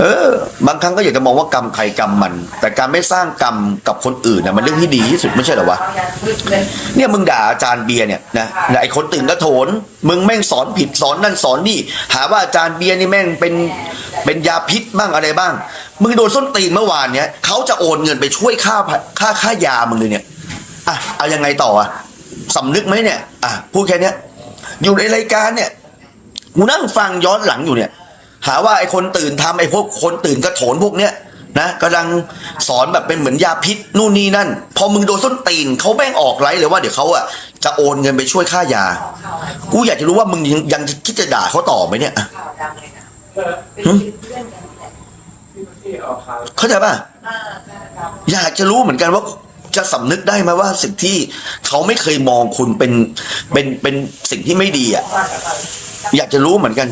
เออ บางครั้งก็อยากจะมองว่ากรรมใครกรรมมัน แต่การไม่สร้างกรรมกับคนอื่นนะมันเรื่องที่ดีที่สุดไม่ใช่เหรอวะเนี่ยมึงด่าอาจารย์เบียร์เนี่ยนะไอคนตื่นกระโถน มึงแม่งสอนผิดสอนนั่นสอนนี่ หาว่าอาจารย์เบียร์นี่แม่งเป็นเป็นยาพิษบ้างอะไรบ้าง มึงโดนส้นตีนเมื่อวานเนี้ยเขาจะโอนเงินไปช่วยค่าค่าค่ายามึงเลยเนี่ยอะเอายังไงต่ออะสำนึกไหมเนี่ยอะพูดแค่เนี้ยอยู่ในรายการเนี่ยกูนั่งฟังย้อนหลังอยู่เนี่ย หาว่าไอ้คนตื่นทำไอ้พวกคนตื่นกระโถนพวกเนี้ยนะกำลังสอนแบบเป็นเหมือนยาพิษนู่นนี่นั่น พอมึงโดนส้นตีนเขาแม่งออกไลฟ์เลยว่าเดี๋ยวเขาอะจะโอนเงินไปช่วยค่ายา กูอยากจะรู้ว่ามึงยังยังคิดจะด่าเขาต่อไหมเนี่ยอะข่าวดังเลยนะหึที่ออกข่าวเข้าใจป่ะอยากจะรู้เหมือนกันว่าจะสำนึกได้ไหมว่าสิ่งที่เขาไม่เคยมองคุณเป็นเป็นเป็นสิ่งที่ไม่ดีอะ อยากจะรู้เหมือนกัน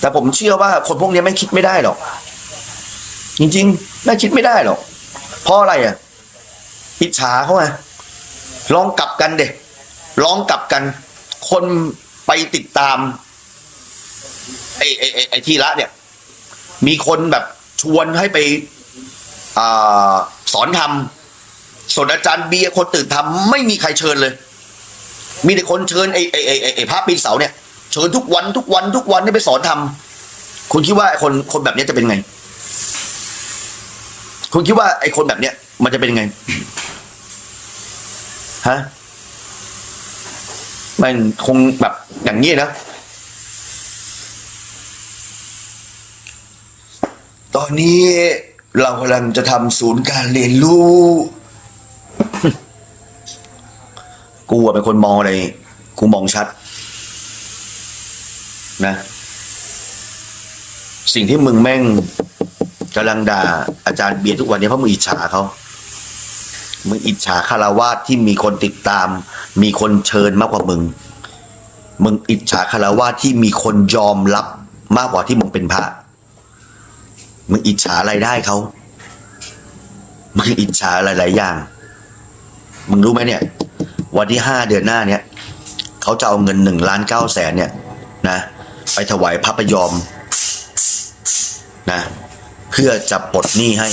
แต่ผมเชื่อว่าคนพวกนี้ไม่คิดไม่ได้หรอก จริงๆไม่คิดไม่ได้หรอก เพราะอะไรอะอิจฉาเขาไงลองกลับกันเด็ลองกลับกัน คนไปติดตามไอ้ไอ้ไอ้ไอ้ที่ละเนี่ย มีคนแบบชวนให้ไปอสอนทำส่วนอาจารย์เบียร์คนตื่นทำไม่มีใครเชิญเลย มีแต่คนเชิญไอ้ไอ้ไอ้ไอ้ไอ้พระปีนเสาเนี่ย เชิญทุกวันทุกวันทุกวันให้ไปสอนทำคุณคิดว่าไอคนคนแบบนี้จะเป็นไง คุณคิดว่าไอ้คนแบบเนี้ย มันจะเป็นไงฮะมันคงแบบอย่างนี้นะตอนนี้เรากำลังจะทำศูนย์การเรียนรู้ กูเป็นคนมองอะไร กูมองชัด นะ สิ่งที่มึงแม่งกำลังด่าอาจารย์เบียร์ทุกวันนี้เพราะมึงอิจฉาเขามึงอิจฉาคารวาสที่มีคนติดตาม มีคนเชิญมากกว่ามึง มึงอิจฉาคารวาสที่มีคนยอมรับมากกว่าที่มึงเป็นพระ มึงอิจฉาอะไรได้เขา มึงอิจฉาหลาย ๆ อย่าง มึงรู้ไหมเนี่ย วันที่ห้าเดือนหน้าเนี่ย เขาจะเอาเงินหนึ่งล้านเก้าแสนเนี่ย นะ ไปถวายพระพยอมนะเพื่อจะปลดหนี้ให้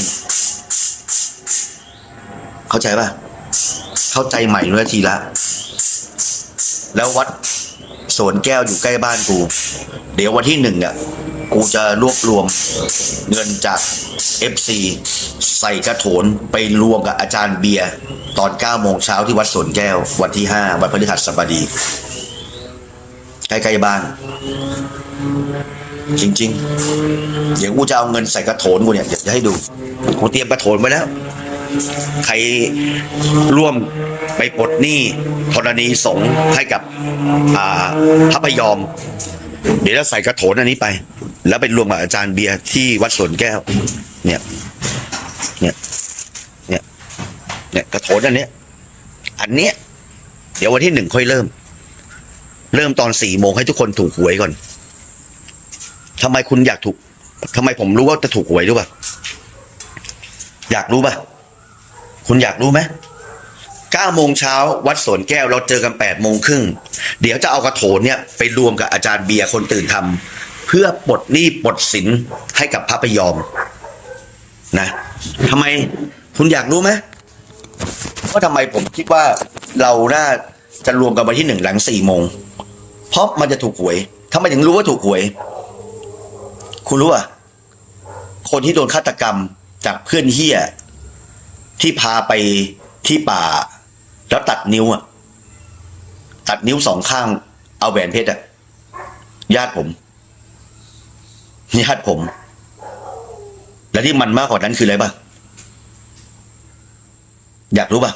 เข้าใจป่ะ เข้าใจใหม่ด้วยทีละ แล้ววัดสวนแก้วอยู่ใกล้บ้านกู เดี๋ยววันที่หนึ่งเนี่ยกูจะรวบรวมเงินจาก FC ใส่กระโถนไปรวมกับอาจารย์เบียร์ตอน9โมงเช้าที่วัดสวนแก้ว วันที่ 5 วันพฤหัสบดี ใกล้ๆบ้าน จริง ๆ เดี๋ยวกูจะเอาเงินใส่กระโถนกูเนี่ยเดี๋ยวจะให้ดูกูเตรียมกระโถนไว้แล้ว ใครร่วมไปปลดหนี้ธรณีสงฆ์ให้กับพระพยอม เดี๋ยวจะใส่กระโถนอันนี้ไป แล้วไปรวมกับอาจารย์เบียร์ที่วัดสวนแก้ว เนี่ย เนี่ย เนี่ย เนี่ยกระโถนอันเนี้ยอันเนี้ย เดี๋ยววันที่หนึ่งค่อยเริ่ม เริ่มตอนสี่โมงให้ทุกคนถูกหวยก่อนทำไมคุณอยากถูกทำไมผมรู้ว่าจะถูกหวยรู้ป่ะอยากรู้ป่ะ คุณอยากรู้ไหมเก้าโมงเช้าวัดสวนแก้วเราเจอกันแปดโมงครึ่งเดี๋ยวจะเอากระโถนเนี่ยไปรวมกับอาจารย์เบียร์คนตื่นทำเพื่อปลดหนี้ปลดสินให้กับพระพยอม นะทำไมคุณอยากรู้ไหมว่าทำไมผมคิดว่าเราน่าจะรวมกันวันที่หนึ่งหลังสี่โมง เพราะมันจะถูกหวยทำไมถึงรู้ว่าถูกหวย คุณรู้อะคนที่โดนฆาตกรรมจากเพื่อนเฮียที่พาไปที่ป่า แล้วตัดนิ้วอะ ตัดนิ้วสองข้าง เอาแหวนเพชรอะญาติผมญาติผม และที่มันมากกว่านั้นคืออะไรป่ะ อยากรู้ป่ะ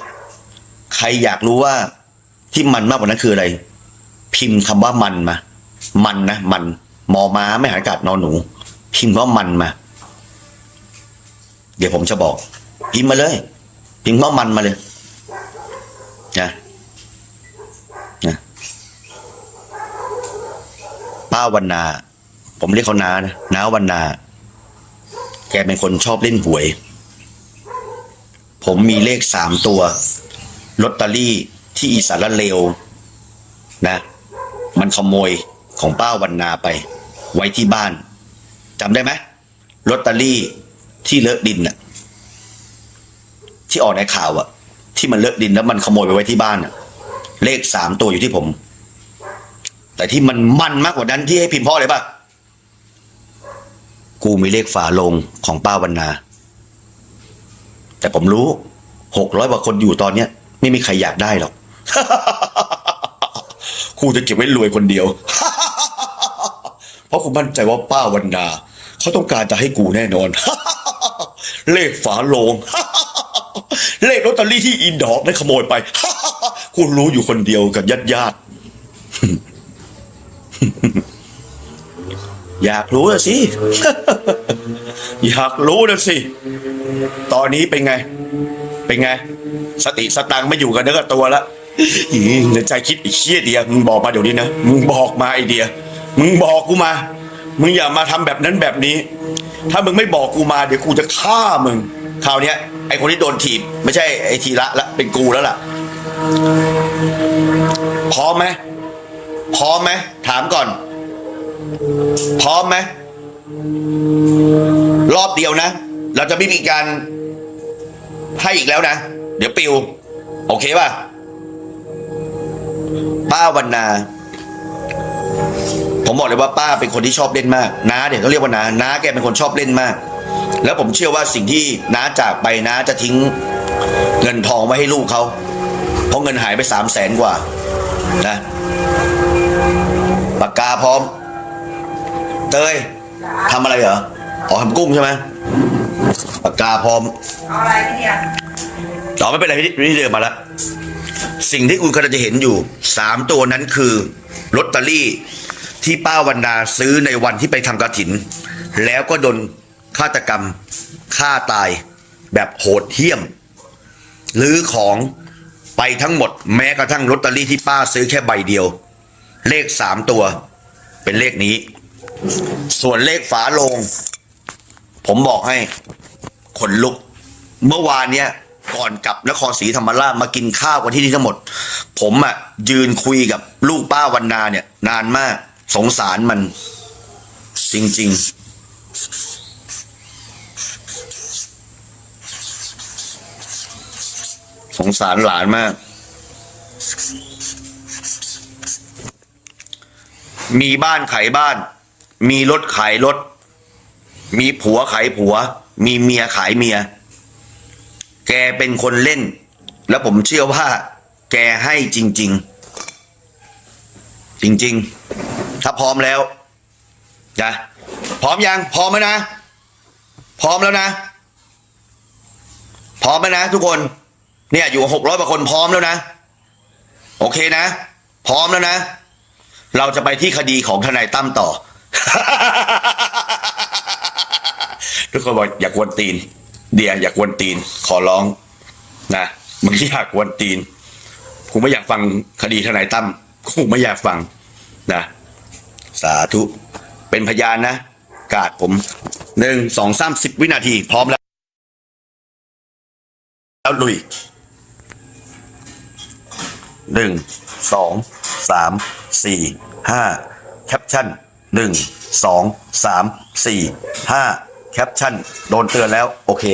ใครอยากรู้ว่าที่มันมากกว่านั้นคืออะไร พิมพ์คำว่ามันมา มันนะมันมอม้าไม่หายกาดนอนหนู พิมพ์ว่ามันมา เดี๋ยวผมจะบอก พิมพ์มาเลย พิมพ์ว่ามันมาเลยนะนะป้าวันนา ผมเรียกเขานานะน้าวันนา แกเป็นคนชอบเล่นหวย ผมมีเลขสามตัวลอตเตอรี่ที่อีสานละเลวนะ มันขโมยของป้าวันนาไป ไว้ที่บ้านจำได้ไหมลอตเตอรี่ที่เลอะดินน่ะ ที่ออกในข่าวอะที่มันเลอะดินแล้วมันขโมยไปไว้ที่บ้านอะเลขสามตัวอยู่ที่ผม แต่ที่มันมันมากกว่านั้นที่ให้พิมพ์เพ่อเลยปะกูมีเลขฝาลงของป้าวันนา แต่ผมรู้หกร้อยกว่าคนอยู่ตอนเนี้ย ไม่มีใครอยากได้หรอก กูจะเก็บไว้รวยคนเดียว เพราะกูมั่นใจว่าป้าวันนาเขาต้องการจะให้กูแน่นอน เลขฝาโลง เลขลอตเตอรี่ที่อินดอกได้ขโมยไปกูรู้อยู่คนเดียวกับญาติญาติอยากรู้นะสิ อยากรู้นะสิ ตอนนี้เป็นไง เป็นไง สติสตังไม่อยู่กันเนื้อกับตัวละอีในใจคิดไอ้เชี่ยเดียมึงบอกมาเดี๋ยวนี้นะมึงบอกมาไอเดีย มึงบอกกูมา มึงอย่ามาทำแบบนั้นแบบนี้ ถ้ามึงไม่บอกกูมาเดี๋ยวกูจะฆ่ามึงคราวเนี้ยไอคนที่โดนถีบไม่ใช่ไอทีละละเป็นกูแล้วล่ะพร้อมไหมพร้อมไหมถามก่อน พร้อมไหมรอบเดียวนะ เราจะไม่มีการให้อีกแล้วนะ เดี๋ยวปิว โอเคป่ะ ป้าวันนา ผมบอกเลยว่าป้าเป็นคนที่ชอบเล่นมากน้าเนี่ยเขาเรียกว่าน้าน้าแกเป็นคนชอบเล่นมาก แล้วผมเชื่อว่าสิ่งที่น้าจากไปน้าจะทิ้งเงินทองไว้ให้ลูกเขาเพราะเงินหายไปสามแสนกว่านะปากกาพร้อม เตยทำอะไรเหรออ๋อทำกุ้งใช่ไหมปากกาพร้อม เอาอะไรพี่เดียต่อไม่เป็นไรที่ที่เดินมาแล้ว สิ่งที่คุณกำลังจะเห็นอยู่สามตัวนั้นคือลอตเตอรี่ที่ป้าวันนาซื้อในวันที่ไปทำกระถิน แล้วก็โดนฆาตกรรมฆ่าตายแบบโหดเหี้ยมหรือของไปทั้งหมดแม้กระทั่งลอตเตอรี่ที่ป้าซื้อแค่ใบเดียว เลขสามตัว เป็นเลขนี้ ส่วนเลขฝาโลง ผมบอกให้ขนลุก เมื่อวานเนี้ย ก่อนกลับนครศรีธรรมราชมากินข้าวกันที่นี่ทั้งหมด ผมอะ่ะยืนคุยกับลูกป้าวันนาเนี่ย นานมาก สงสารมัน จริงๆสงสารหลานมาก มีบ้านขายบ้าน มีรถขายรถ มีผัวขายผัว มีเมียขายเมีย แกเป็นคนเล่น แล้วผมเชื่อว่า แกให้จริง ๆ จริง ๆ ถ้าพร้อมแล้วนะพร้อมยัง พร้อมไหมนะ พร้อมแล้วนะ พร้อมไหมนะ ทุกคน เนี่ย อยู่หกร้อยกว่าคนพร้อมแล้วนะ โอเคนะ พร้อมแล้วนะ เราจะไปที่คดีของทนายตั้มต่อ ทุกคนบอกอย่ากวนตีน เดียอยากวนตีน ขอร้องนะมึงอยากกวนตีนกูไม่อยากฟังคดีทนายตั้มกูไม่อยากฟังนะสาธุ เป็นพยานนะ กาดผมหนึ่งสองสามสิบวินาที พร้อมแล้ว แล้วลุยหนึ่งสองสามสี่ห้าแคปชั่นหนึ่งสองสามสี่ห้า แคปชั่นโดนเตือนแล้ว โอเค